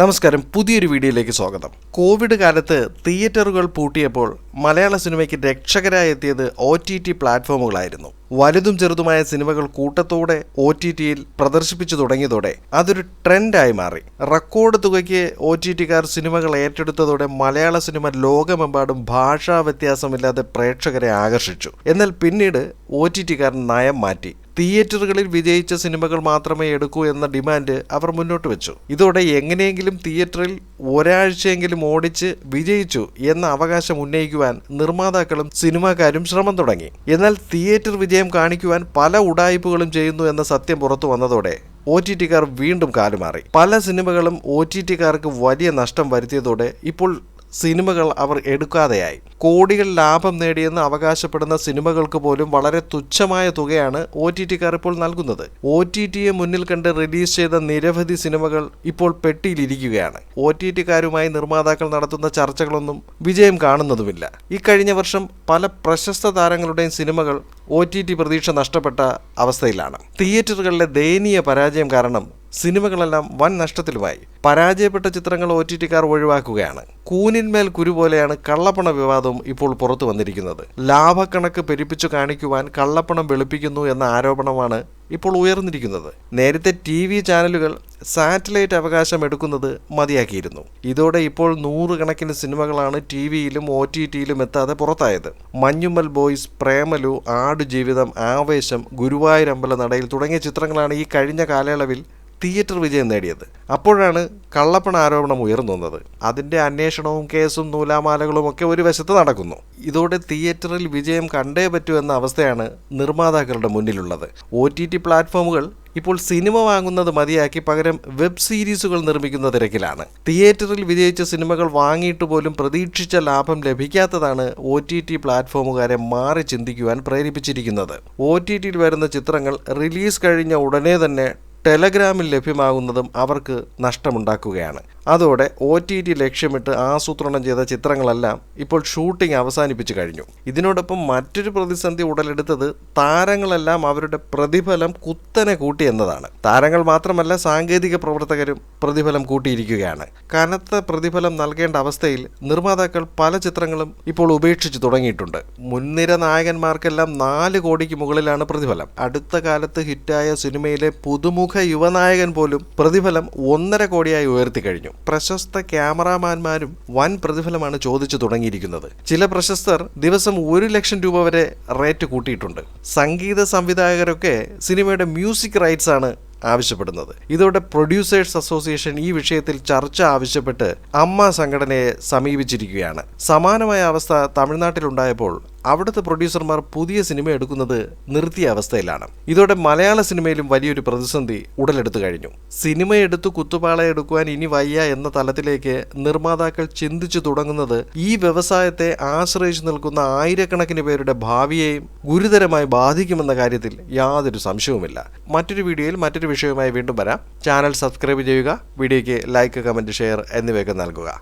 നമസ്കാരം പുതിയൊരു വീഡിയോയിലേക്ക് സ്വാഗതം. കോവിഡ് കാലത്ത് തിയേറ്ററുകൾ പൂട്ടിയപ്പോൾ മലയാള സിനിമയ്ക്ക് രക്ഷകരായി എത്തിയത് ഒ ടി ടി പ്ലാറ്റ്ഫോമുകളായിരുന്നു. വലുതും ചെറുതുമായ സിനിമകൾ കൂട്ടത്തോടെ ഒ ടി ടിയിൽ പ്രദർശിപ്പിച്ചു തുടങ്ങിയതോടെ അതൊരു ട്രെൻഡായി മാറി. റെക്കോർഡ് തുകയ്ക്ക് ഒ ടി ടിക്കാർ സിനിമകൾ ഏറ്റെടുത്തതോടെ മലയാള സിനിമ ലോകമെമ്പാടും ഭാഷാ വ്യത്യാസമില്ലാതെ പ്രേക്ഷകരെ ആകർഷിച്ചു. എന്നാൽ പിന്നീട് ഒ ടി ടിക്കാർ നയം മാറ്റി. തിയേറ്ററുകളിൽ വിജയിച്ച സിനിമകൾ മാത്രമേ എടുക്കൂ എന്ന ഡിമാൻഡ് അവർ മുന്നോട്ട് വെച്ചു. ഇതോടെ എങ്ങനെയെങ്കിലും തിയേറ്ററിൽ ഒരാഴ്ചയെങ്കിലും ഓടിച്ച് വിജയിച്ചു എന്ന അവകാശം ഉന്നയിക്കുവാൻ നിർമ്മാതാക്കളും സിനിമാക്കാരും ശ്രമം തുടങ്ങി. എന്നാൽ തിയേറ്റർ വിജയം കാണിക്കുവാൻ പല ഉടായ്പകളും ചെയ്യുന്നു എന്ന സത്യം പുറത്തു വന്നതോടെ ഒ ടി ടിക്കാർ വീണ്ടും കാലുമാറി. പല സിനിമകളും ഒ ടി ടിക്കാർക്ക് വലിയ നഷ്ടം വരുത്തിയതോടെ ഇപ്പോൾ സിനിമകൾ അവർ എടുക്കാതെയായി. കോടികൾ ലാഭം നേടിയെന്ന് അവകാശപ്പെടുന്ന സിനിമകൾക്ക് പോലും വളരെ തുച്ഛമായ തുകയാണ് ഒ ടി ടിക്കാർ ഇപ്പോൾ നൽകുന്നത്. ഒ ടി ടിയെ മുന്നിൽ കണ്ട് റിലീസ് ചെയ്ത നിരവധി സിനിമകൾ ഇപ്പോൾ പെട്ടിയിലിരിക്കുകയാണ്. ഒ ടി ടിക്കാരുമായി നിർമ്മാതാക്കൾ നടത്തുന്ന ചർച്ചകളൊന്നും വിജയം കാണുന്നതുമില്ല. ഇക്കഴിഞ്ഞ വർഷം പല പ്രശസ്ത താരങ്ങളുടെയും സിനിമകൾ ഒ ടി ടി പ്രതീക്ഷ നഷ്ടപ്പെട്ട അവസ്ഥയിലാണ്. തിയേറ്ററുകളിലെ ദയനീയ പരാജയം കാരണം സിനിമകളെല്ലാം വൻ നഷ്ടത്തിലുമായി. പരാജയപ്പെട്ട ചിത്രങ്ങൾ ഒ ടി ടിക്കാർ ഒഴിവാക്കുകയാണ്. കൂനിന്മേൽ കുരു പോലെയാണ് കള്ളപ്പണ വിവാദവും ഇപ്പോൾ പുറത്തു വന്നിരിക്കുന്നത്. ലാഭക്കണക്ക് പെരുപ്പിച്ചു കാണിക്കുവാൻ കള്ളപ്പണം വെളുപ്പിക്കുന്നു എന്ന ആരോപണമാണ് ഇപ്പോൾ ഉയർന്നിരിക്കുന്നത്. നേരത്തെ ടി വി ചാനലുകൾ സാറ്റലൈറ്റ് അവകാശം എടുക്കുന്നത് മതിയാക്കിയിരുന്നു. ഇതോടെ ഇപ്പോൾ നൂറുകണക്കിന് സിനിമകളാണ് ടി വിയിലും ഒ ടി ടിയിലും എത്താതെ പുറത്തായത്. മഞ്ഞുമ്മൽ ബോയ്സ് പ്രേമലു ആടുജീവിതം ആവേശം ഗുരുവായൂരമ്പല നടയിൽ തുടങ്ങിയ ചിത്രങ്ങളാണ് ഈ കഴിഞ്ഞ കാലയളവിൽ തിയേറ്റർ വിജയം നേടിയത്. അപ്പോഴാണ് കള്ളപ്പണ ആരോപണം ഉയർന്നു വന്നത്. അതിന്റെ അന്വേഷണവും കേസും നൂലാമാലകളും ഒക്കെ ഒരു വശത്ത് നടക്കുന്നു. ഇതോടെ തിയേറ്ററിൽ വിജയം കണ്ടേ പറ്റൂ എന്ന അവസ്ഥയാണ് നിർമ്മാതാക്കളുടെ മുന്നിലുള്ളത്. ഒ ടി ടി പ്ലാറ്റ്ഫോമുകൾ ഇപ്പോൾ സിനിമ വാങ്ങുന്നത് മതിയാക്കി പകരം വെബ് സീരീസുകൾ നിർമ്മിക്കുന്ന തിരക്കിലാണ്. തിയേറ്ററിൽ വിജയിച്ച സിനിമകൾ വാങ്ങിയിട്ട് പോലും പ്രതീക്ഷിച്ച ലാഭം ലഭിക്കാത്തതാണ് ഒ ടി ടി പ്ലാറ്റ്ഫോമുകാരെ മാറി ചിന്തിക്കുവാൻ പ്രേരിപ്പിച്ചിരിക്കുന്നത്. ഒ ടി ടിയിൽ വരുന്ന ചിത്രങ്ങൾ റിലീസ് കഴിഞ്ഞ ഉടനെ തന്നെ ടെലഗ്രാമിൽ ലഭ്യമാകുന്നതും അവർക്ക് നഷ്ടമുണ്ടാക്കുകയാണ്. അതോടെ ഒ ടി ടി ലക്ഷ്യമിട്ട് ആസൂത്രണം ചെയ്ത ചിത്രങ്ങളെല്ലാം ഇപ്പോൾ ഷൂട്ടിംഗ് അവസാനിപ്പിച്ചു കഴിഞ്ഞു. ഇതിനോടൊപ്പം മറ്റൊരു പ്രതിസന്ധി ഉടലെടുത്തത് താരങ്ങളെല്ലാം അവരുടെ പ്രതിഫലം കുത്തനെ കൂട്ടി എന്നതാണ്. താരങ്ങൾ മാത്രമല്ല സാങ്കേതിക പ്രവർത്തകരും പ്രതിഫലം കൂട്ടിയിരിക്കുകയാണ്. കനത്ത പ്രതിഫലം നൽകേണ്ട അവസ്ഥയിൽ നിർമ്മാതാക്കൾ പല ചിത്രങ്ങളും ഇപ്പോൾ ഉപേക്ഷിച്ചു തുടങ്ങിയിട്ടുണ്ട്. മുൻനിര നായകന്മാർക്കെല്ലാം നാല് കോടിക്ക് മുകളിലാണ് പ്രതിഫലം. അടുത്ത കാലത്ത് ഹിറ്റായ സിനിമയിലെ പുതുമുഖ യുവനായകൻ പോലും പ്രതിഫലം ഒന്നര കോടിയായി ഉയർത്തി കഴിഞ്ഞു. പ്രശസ്ത ക്യാമറാമാൻമാരും വൻ പ്രതിഫലമാണ് ചോദിച്ചു തുടങ്ങിയിരിക്കുന്നത്. ചില പ്രശസ്തർ ദിവസം ഒരു ലക്ഷം രൂപ വരെ റേറ്റ് കൂട്ടിയിട്ടുണ്ട്. സംഗീത സംവിധായകരൊക്കെ സിനിമയുടെ മ്യൂസിക് റൈറ്റ്സ് ആണ് ആവശ്യപ്പെടുന്നത്. ഇതോടെ പ്രൊഡ്യൂസേഴ്സ് അസോസിയേഷൻ ഈ വിഷയത്തിൽ ചർച്ച ആവശ്യപ്പെട്ട് അമ്മ സംഘടനയെ സമീപിച്ചിരിക്കുകയാണ്. സമാനമായ അവസ്ഥ തമിഴ്നാട്ടിലുണ്ടായപ്പോൾ അവിടുത്തെ പ്രൊഡ്യൂസർമാർ പുതിയ സിനിമ എടുക്കുന്നത് നിർത്തിയ അവസ്ഥയിലാണ്. ഇതോടെ മലയാള സിനിമയിലും വലിയൊരു പ്രതിസന്ധി ഉടലെടുത്തു കഴിഞ്ഞു. സിനിമ എടുത്ത് കുത്തുപാള എടുക്കുവാൻ ഇനി വയ്യ എന്ന തലത്തിലേക്ക് നിർമ്മാതാക്കൾ ചിന്തിച്ചു തുടങ്ങുന്നത് ഈ വ്യവസായത്തെ ആശ്രയിച്ചു നിൽക്കുന്ന ആയിരക്കണക്കിന് പേരുടെ ഭാവിയെയും ഗുരുതരമായി ബാധിക്കുമെന്ന കാര്യത്തിൽ യാതൊരു സംശയവുമില്ല. മറ്റൊരു വീഡിയോയിൽ മറ്റൊരു വിഷയവുമായി വീണ്ടും വരാം. ചാനൽ സബ്സ്ക്രൈബ് ചെയ്യുക വീഡിയോയ്ക്ക് ലൈക്ക് കമന്റ് ഷെയർ എന്നിവയൊക്കെ നൽകുക.